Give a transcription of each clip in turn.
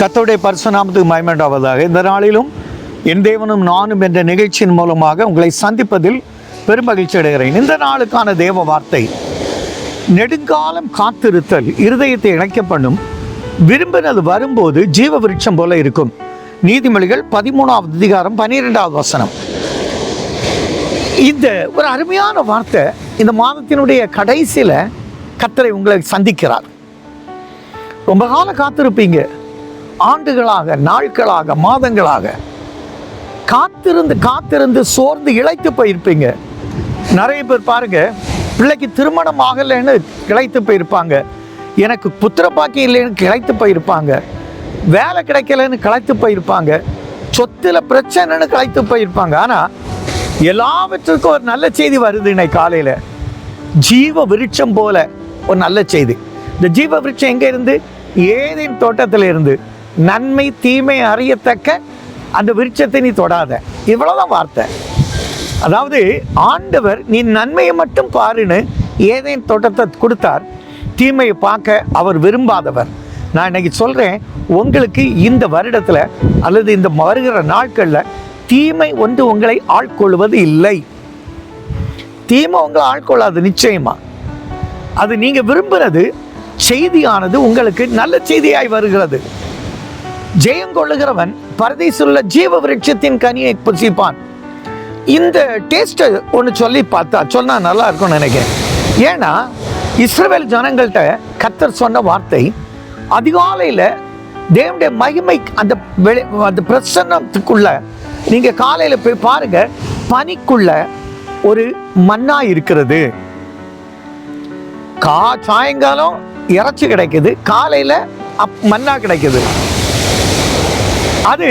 கத்தோடைய பரிசுநாமத்துக்கு மயமண்டாவதாக இந்த நாளிலும் என் தேவனும் நானும் என்ற நிகழ்ச்சியின் மூலமாக உங்களை சந்திப்பதில் பெருமகிழ்ச்சி அடைகிறேன். இந்த நாளுக்கான தேவ வார்த்தை நெடுங்காலம் காத்திருத்தல் இருதயத்தை இணைக்க பண்ணும் விரும்பினது வரும்போது ஜீவ விருட்சம் போல இருக்கும். நீதிமொழிகள் பதிமூணாவது அதிகாரம் பன்னிரெண்டாவது வசனம். இந்த ஒரு அருமையான வார்த்தை இந்த மாதத்தினுடைய கடைசியில் கத்தரை உங்களை சந்திக்கிறார். ரொம்ப காலம் காத்திருப்பீங்க. ஆண்டுகளாக நாட்களாக மாதங்களாக காத்திருந்து காத்திருந்து சோர்ந்து இழைத்து போயிருப்பீங்க. நிறைய பேர் பாருங்க பிள்ளைக்கு திருமணம் ஆகலைன்னு கிளைத்து போயிருப்பாங்க. எனக்கு புத்திர பாக்கியம் இல்லைன்னு கிளைத்து போயிருப்பாங்க. வேலை கிடைக்கலன்னு கிளைத்து போயிருப்பாங்க. சொத்தில் பிரச்சனைன்னு கிளைத்து போயிருப்பாங்க. ஆனால் எல்லாவற்றுக்கும் ஒரு நல்ல செய்தி வருது இன்னைக்கு காலையில். ஜீவ விருட்சம் போல ஒரு நல்ல செய்தி. இந்த ஜீவ விருட்சம் எங்கே இருந்து? ஏதேன் தோட்டத்தில் இருந்து. நன்மை தீமை அறியத்தக்க அந்த விருட்சத்தை நீ தொடாத. இவ்வளவுதான் வார்த்தை. அதாவது ஆண்டவர் நீ நன்மையை மட்டும் பாருன்னு ஏதேன் தோட்டத்தை கொடுத்தார். தீமையை பார்க்க அவர் விரும்பாதவர். நான் இன்னைக்கு சொல்கிறேன் உங்களுக்கு இந்த வருடத்துல அல்லது இந்த வருகிற நாட்களில் தீமை ஒன்று உங்களை ஆட்கொள்வது இல்லை. தீமை உங்களை ஆட்கொள்ளாது நிச்சயமா. அது நீங்கள் விரும்புறது செய்தியானது உங்களுக்கு நல்ல செய்தியாய் வருகிறது. ஜெயம் கொள்ளுகிறவன் பரதேசுள்ள ஜீவ விருட்சத்தின் கனியை புசிப்பான். இந்த டேஸ்ட்டை ஒன்று சொல்லி பார்த்தா சொன்னா நல்லா இருக்கும்னு நினைக்கிறேன். ஏன்னா இஸ்ரேல் ஜனங்கள்கிட்ட கத்தர் சொன்ன வார்த்தை அதிகாலையில் தேவனுடைய மகிமை அந்த வெளி அந்த பிரசன்னத்துக்குள்ள நீங்கள் காலையில் போய் பாருங்க பனிக்குள்ள ஒரு மண்ணா இருக்கிறது. கா சாயங்காலம் இறைச்சி கிடைக்குது காலையில் அப் மண்ணா கிடைக்குது. அது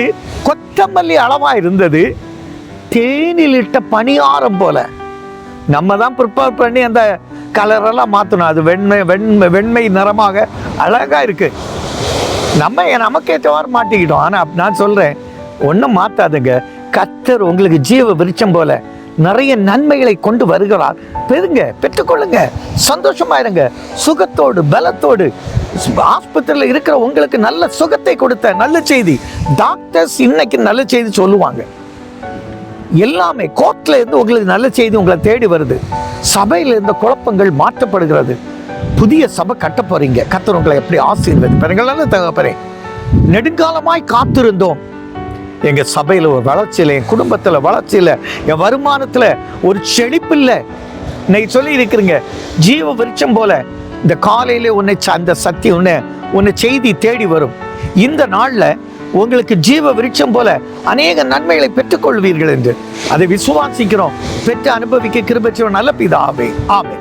கொத்தமல்லி அளவா இருந்தது. தேனில் இட்ட பணியாரம் போல. நம்ம தான் ப்ரிப்பேர் பண்ணி அந்த கலரெல்லாம் மாற்றணும் அது வெண்மை வெண்மை வெண்மை நிறமாக அழகாக இருக்கு. நம்ம நமக்கு ஏற்றவாறு மாட்டிக்கிட்டோம். ஆனால் நான் சொல்கிறேன் ஒன்றும் மாற்றாதுங்க கத்தர் உங்களுக்கு ஜீவ விருச்சம் போல நிறைய நன்மைகளை கொண்டு வருகிறார். பெறுங்க பெற்றுக்கொள்ளுங்க. சந்தோஷமா இருங்க. சுகத்தோடு பலத்தோடு ஆஸ்பத்திரியில் இருக்கிற உங்களுக்கு நல்ல சுகத்தை கொடுத்த நல்ல செய்தி. டாக்டர்ஸ் இன்னைக்கு நல்ல செய்தி சொல்லுவாங்க. எல்லாமே கோர்ட்ல இருந்து உங்களுக்கு நல்ல செய்தி உங்களை தேடி வருது. சபையில் இருந்த குழப்பங்கள் மாற்றப்படுகிறது. புதிய சபை கட்ட போறீங்க. கத்தர் உங்களை எப்படி ஆசீர்வதி பெருங்களான தகப்பறேன் நெடுங்காலமாய் காத்திருந்தோம். எங்க சபையில ஒரு வளர்ச்சியில என் குடும்பத்துல வளர்ச்சியில என் வருமானத்துல ஒரு செழிப்பு இல்லை இன்னைக்கு சொல்லி இருக்கிறீங்க ஜீவ விருட்சம் போல இந்த காலையில் உன்னை ச- அந்த சக்தி உன்னை உன்னை செய்தி தேடி வரும். இந்த நாளில் உங்களுக்கு ஜீவ விருட்சம் போல அநேக நன்மைகளை பெற்றுக்கொள்வீர்கள் என்று. அதை விசுவாசிக்கிறோம். பெற்று அனுபவிக்க கிருபச்சிவன் நல்ல பிதாவே. ஆமே